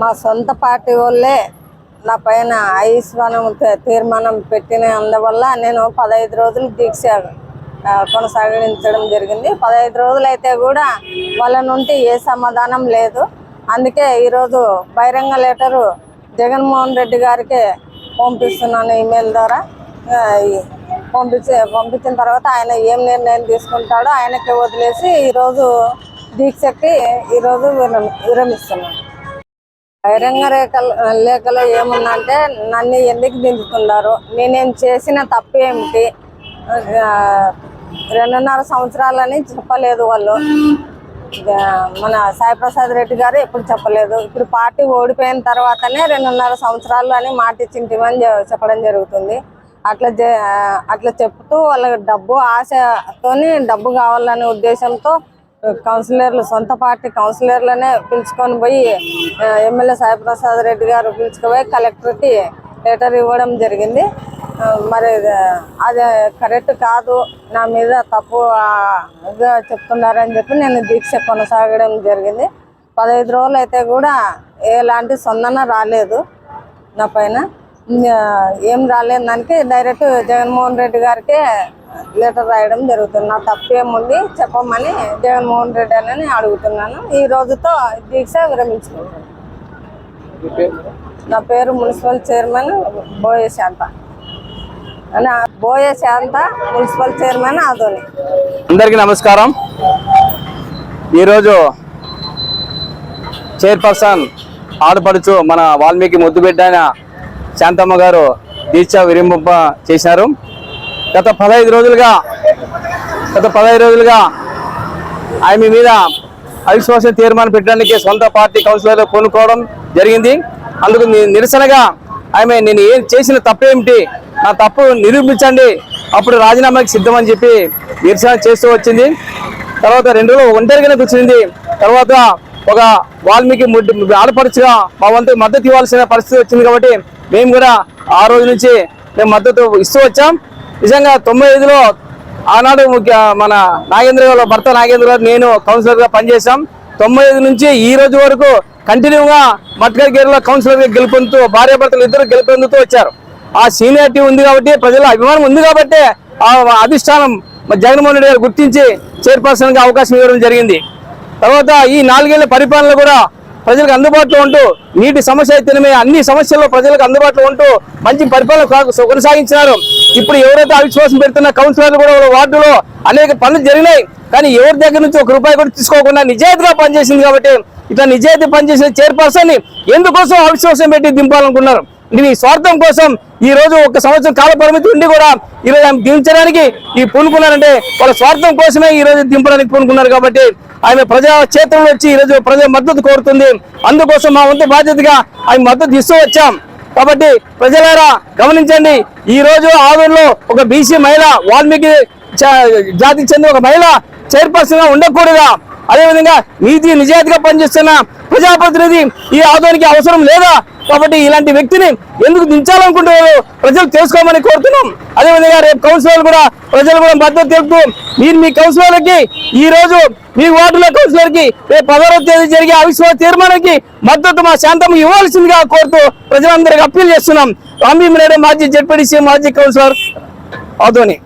మా సొంత పార్టీ వాళ్ళే నా పైన ఆయుష్మానం తీర్మానం పెట్టిన అందువల్ల నేను పదహైదు రోజులు దీక్ష కొనసాగించడం జరిగింది. పదహైదు రోజులు అయితే కూడా వాళ్ళ నుండి ఏ సమాధానం లేదు. అందుకే ఈరోజు బహిరంగ లెటరు జగన్మోహన్ రెడ్డి గారికి పంపిస్తున్నాను ఈమెయిల్ ద్వారా. పంపించి పంపించిన తర్వాత ఆయన ఏం నిర్ణయం తీసుకుంటాడో ఆయనకి వదిలేసి ఈరోజు దీక్షకి ఈరోజు విరమి విరమిస్తున్నాను. బహిరంగ రేఖలు లేఖలో ఏముందంటే నన్ను ఎందుకు దించుతున్నారు? నేనేం చేసిన తప్పు ఏమిటి? రెండున్నర సంవత్సరాలని చెప్పలేదు వాళ్ళు. మన సాయిప్రసాద్ రెడ్డి గారు ఎప్పుడు చెప్పలేదు. ఇప్పుడు పార్టీ ఓడిపోయిన తర్వాతనే రెండున్నర సంవత్సరాలు అని మాట ఇచ్చింటిమని చెప్పడం జరుగుతుంది. అట్లా అట్లా చెప్తూ వాళ్ళకి డబ్బు ఆశతోని డబ్బు కావాలనే ఉద్దేశంతో కౌన్సిలర్లు సొంత పార్టీ కౌన్సిలర్లనే పిలుచుకొని పోయి ఎమ్మెల్యే సాయిప్రసాద్ రెడ్డి గారు పిలుచుకుపోయి కలెక్టర్కి లెటర్ ఇవ్వడం జరిగింది. మరి అది కరెక్ట్ కాదు నా మీద తప్పు చెప్తున్నారని చెప్పి నేను దీక్ష కొనసాగడం జరిగింది. పదహైదు రోజులు అయితే కూడా ఎలాంటి సొందన రాలేదు నా పైన. ఏం రాలేదు దానికి డైరెక్ట్ జగన్మోహన్ రెడ్డి గారికి లెటర్ రాయడం జరుగుతుంది. నా తప్పు ఏముంది చెప్పమని జగన్మోహన్ రెడ్డి అని అడుగుతున్నాను. ఈ రోజుతో దీక్ష విరమించుకుంటాను నా పేరు మున్సిపల్ చైర్మన్ బోయే శాంత. నా బోయే శాంత మున్సిపల్ చైర్మన్ ఆదోని. అందరికీ నమస్కారం. ఈరోజు చైర్పర్సన్ ఆడపడుచు మన వాల్మీకి ముద్దుబిడ్డ శాంతమ్మ గారు దీక్ష విరింప చేశారు. గత పదహైదు రోజులుగా గత పదహైదు రోజులుగా ఆమె మీద అవిశ్వాసం తీర్మానం పెట్టడానికి సొంత పార్టీ కౌన్సిలర్లు కొనుక్కోవడం జరిగింది. అందుకు నిరసనగా ఆమె నేను ఏం చేసిన తప్పేమిటి? నా తప్పు నిరూపించండి. అప్పుడు రాజీనామాకి సిద్ధమని చెప్పి నిరసన చేస్తూ వచ్చింది. తర్వాత రెండు రోజులు ఒంటరిగానే కూర్చుంది తర్వాత ఒక వాల్మీకి ఆడపడుచుగా మా వంతు మద్దతు ఇవ్వాల్సిన పరిస్థితి వచ్చింది కాబట్టి మేము కూడా ఆ రోజు నుంచి మేము మద్దతు ఇస్తూ వచ్చాం. నిజంగా తొంభై ఐదులో ఆనాడు ముఖ్య మన నాగేంద్ర గారు భర్త నాగేంద్ర గారు నేను కౌన్సిలర్గా పనిచేశాం. తొంభై ఐదు నుంచి ఈ రోజు వరకు కంటిన్యూగా మట్కగిరిలో కౌన్సిలర్ కౌన్సిలర్గా గెలుపొందుతూ భార్య భర్తలు ఇద్దరు గెలుపొందుతూ వచ్చారు. ఆ సీనియారిటీ ఉంది కాబట్టి ప్రజల అభిమానం ఉంది కాబట్టి ఆ అధిష్టానం జగన్మోహన్ రెడ్డి గారు గుర్తించి చైర్పర్సన్గా అవకాశం ఇవ్వడం జరిగింది. తర్వాత ఈ నాలుగేళ్ళ పరిపాలన కూడా ప్రజలకు అందుబాటులో ఉంటూ నీటి సమస్య అయితేనే అన్ని సమస్యల్లో ప్రజలకు అందుబాటులో ఉంటూ మంచి పరిపాలన కొనసాగించినారు. ఇప్పుడు ఎవరైతే అవిశ్వాసం పెడుతున్న కౌన్సిలర్లు కూడా వార్డులో అనేక పనులు జరిగినాయి. కానీ ఎవరి దగ్గర నుంచి ఒక రూపాయి కూడా తీసుకోకుండా నిజాయితీగా పనిచేసింది కాబట్టి ఇట్లా నిజాయితీ పనిచేసిన చైర్పర్సన్ని ఎందుకోసం అవిశ్వాసం పెట్టి దింపాలనుకున్నారు? నీ స్వార్థం కోసం ఈ రోజు ఒక సంవత్సరం కాల పరిమితి ఉండి కూడా ఈ రోజు ఆమె దించడానికి ఈ పూనుకున్నారంటే వాళ్ళ స్వార్థం కోసమే ఈ రోజు దింపడానికి పూనుకున్నారు కాబట్టి ఆమె ప్రజా క్షేత్రంలో వచ్చి ఈ రోజు ప్రజల మద్దతు కోరుతుంది. అందుకోసం మా వంతు బాధ్యతగా ఆమె మద్దతు ఇస్తూ వచ్చాం. కాబట్టి ప్రజలారా గమనించండి ఈ రోజు ఆదూరులో ఒక బీసీ మహిళ వాల్మీకి జాతికి చెందిన ఒక మహిళ చైర్పర్సన్గా ఉండకూడదా? అదేవిధంగా నీతి నిజాయితీగా పనిచేస్తున్న ప్రజాప్రతినిధి ఈ ఆదోనికి అవసరం లేదా? కాబట్టి ఇలాంటి వ్యక్తిని ఎందుకు దించాలనుకుంటున్నారు? ప్రజలు తెలుసుకోమని కోరుతున్నాం. అదేవిధంగా రేపు కౌన్సిలర్ కూడా ప్రజలు కూడా మద్దతు తెలుపుతూ మీరు మీ కౌన్సిలర్కి ఈ రోజు మీ వార్డులో కౌన్సిలర్కి రేపు పదహారవ తేదీ జరిగే అవిశ్వాస తీర్మానానికి మద్దతు మా శాంతం ఇవ్వాల్సిందిగా కోరుతూ ప్రజలందరికీ అప్పీల్ చేస్తున్నాం. రాంభీమినేడు మాజీ జడ్పీడీసీ మాజీ కౌన్సిలర్ ఆధోని